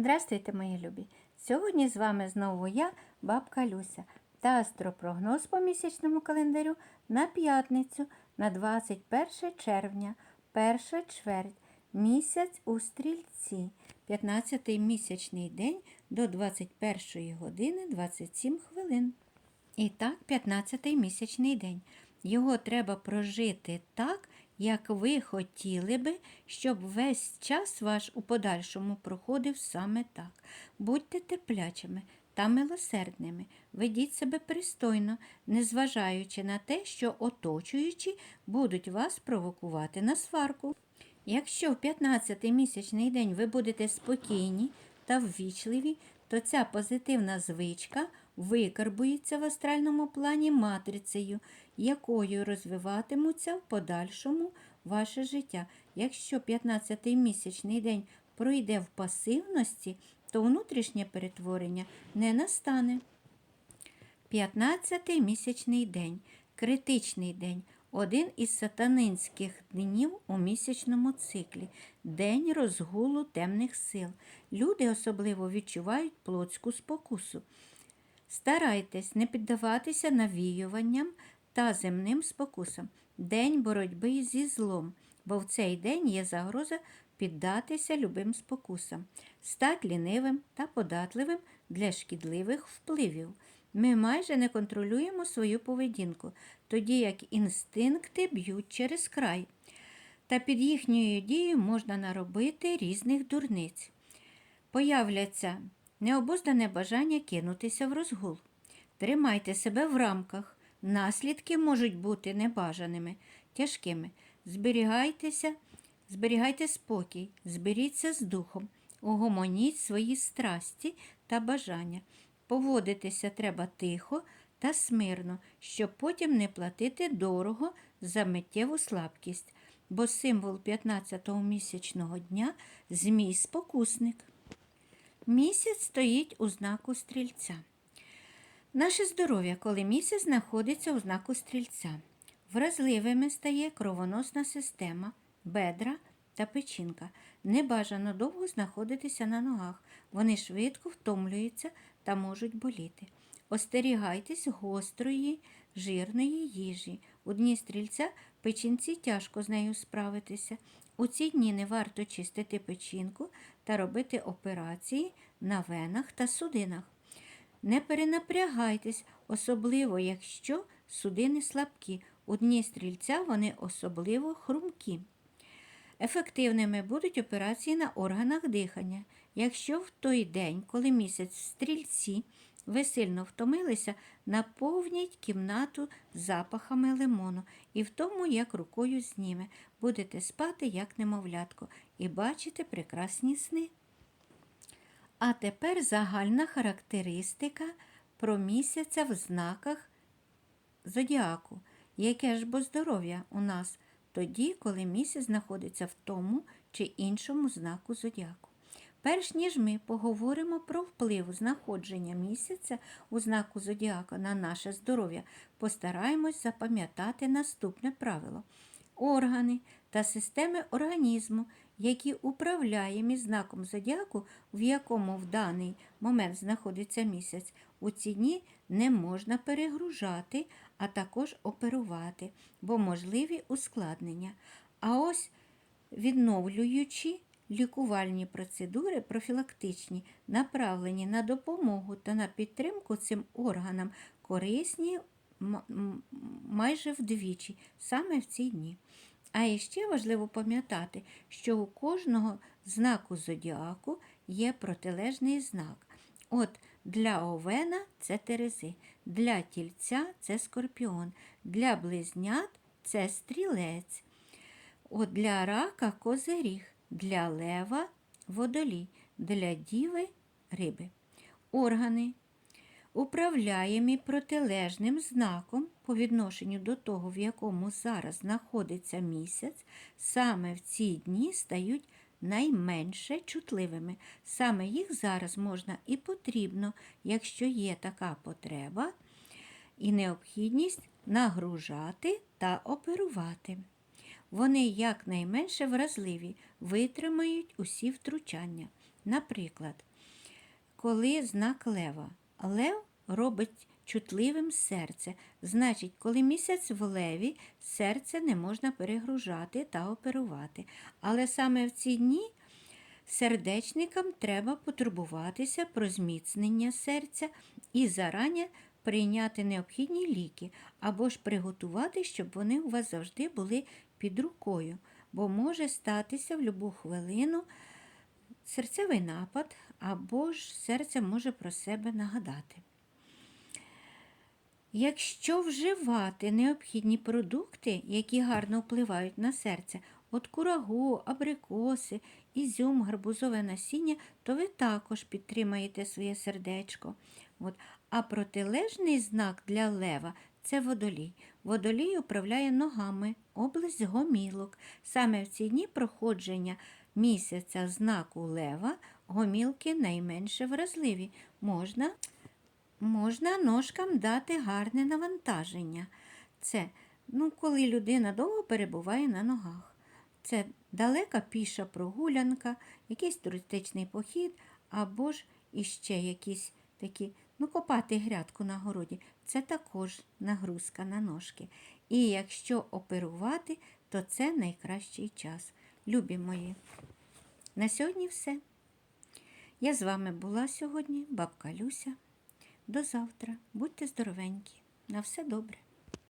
Здрастуйте, мої любі! Сьогодні з вами знову я, бабка Люся, та астропрогноз по місячному календарю на п'ятницю на 21 червня, перша чверть, місяць у стрільці, 15-й місячний день до 21 години 27 хвилин. І так, 15-й місячний день. Його треба прожити так, як ви хотіли би, щоб весь час ваш у подальшому проходив саме так. Будьте терплячими та милосердними, ведіть себе пристойно, незважаючи на те, що оточуючі будуть вас провокувати на сварку. Якщо в 15-й місячний день ви будете спокійні та ввічливі, то ця позитивна звичка викарбується в астральному плані матрицею, якою розвиватимуться в подальшому ваше життя. Якщо 15-й місячний день пройде в пасивності, то внутрішнє перетворення не настане. 15-й місячний день критичний день, один із сатанинських днів у місячному циклі, день розгулу темних сил. Люди особливо відчувають плотську спокусу. Старайтесь не піддаватися навіюванням та земним спокусам. День боротьби зі злом, бо в цей день є загроза піддатися любим спокусам, стать лінивим та податливим для шкідливих впливів. Ми майже не контролюємо свою поведінку, тоді як інстинкти б'ють через край. Та під їхньою дією можна наробити різних дурниць. Появляться необуздане бажання кинутися в розгул. Тримайте себе в рамках. Наслідки можуть бути небажаними, тяжкими. Зберігайтеся, зберігайте спокій, зберіться з духом, угомоніть свої страсті та бажання. Поводитися треба тихо та смирно, щоб потім не платити дорого за миттєву слабкість, бо символ 15-го місячного дня змій спокусник. Місяць стоїть у знаку стрільця. Наше здоров'я, коли місяць знаходиться у знаку стрільця. Вразливими стає кровоносна система, бедра та печінка. Небажано довго знаходитися на ногах. Вони швидко втомлюються та можуть боліти. Остерігайтесь гострої, жирної їжі. У дні стрільця печінці тяжко з нею справитися. У ці дні не варто чистити печінку та робити операції на венах та судинах. Не перенапрягайтесь, особливо якщо судини слабкі. У дні стрільця вони особливо хрумкі. Ефективними будуть операції на органах дихання. Якщо в той день, коли місяць в стрільці, ви сильно втомилися, наповніть кімнату запахами лимону і в тому, як рукою зніме, будете спати, як немовлятко, і бачити прекрасні сни. А тепер загальна характеристика про місяця в знаках зодіаку. Яке ж бо здоров'я у нас тоді, коли місяць знаходиться в тому чи іншому знаку зодіаку. Перш ніж ми поговоримо про вплив знаходження місяця у знаку зодіака на наше здоров'я, постараємось запам'ятати наступне правило. Органи та системи організму, які управляємо знаком зодіаку, в якому в даний момент знаходиться місяць, у ці дні не можна перегружати, а також оперувати, бо можливі ускладнення. А ось відновлюючи лікувальні процедури профілактичні, направлені на допомогу та на підтримку цим органам, корисні майже вдвічі, саме в ці дні. А іще важливо пам'ятати, що у кожного знаку зодіаку є протилежний знак. От для овена це терези, для тільця це скорпіон, для близнят це стрілець. От для рака козиріг, для лева водолій, для діви риби. Органи управляємі протилежним знаком по відношенню до того, в якому зараз знаходиться місяць, саме в ці дні стають найменше чутливими. Саме їх зараз можна і потрібно, якщо є така потреба і необхідність нагружати та оперувати. Вони якнайменше вразливі, витримають усі втручання. Наприклад, коли знак лева. Лев робить чутливим серце. Значить, коли місяць в леві, серце не можна перегружати та оперувати. Але саме в ці дні сердечникам треба потурбуватися про зміцнення серця і зарані прийняти необхідні ліки або ж приготувати, щоб вони у вас завжди були під рукою, бо може статися в будь-яку хвилину серцевий напад, або ж серце може про себе нагадати. Якщо вживати необхідні продукти, які гарно впливають на серце, от курагу, абрикоси, ізюм, гарбузове насіння, то ви також підтримаєте своє сердечко. От. А протилежний знак для лева це водолій. Водолій управляє ногами, область гомілок. Саме в ці дні проходження місяця знаку лева гомілки найменше вразливі. Можна Можна ножкам дати гарне навантаження. Це ну, коли людина довго перебуває на ногах. Це далека піша прогулянка, якийсь туристичний похід, або ж іще якісь такі, ну, копати грядку на городі. Це також нагрузка на ножки. І якщо оперувати, то це найкращий час. Любі мої. На сьогодні все. Я з вами була сьогодні, бабка Люся. До завтра. Будьте здоровенькі. На все добре.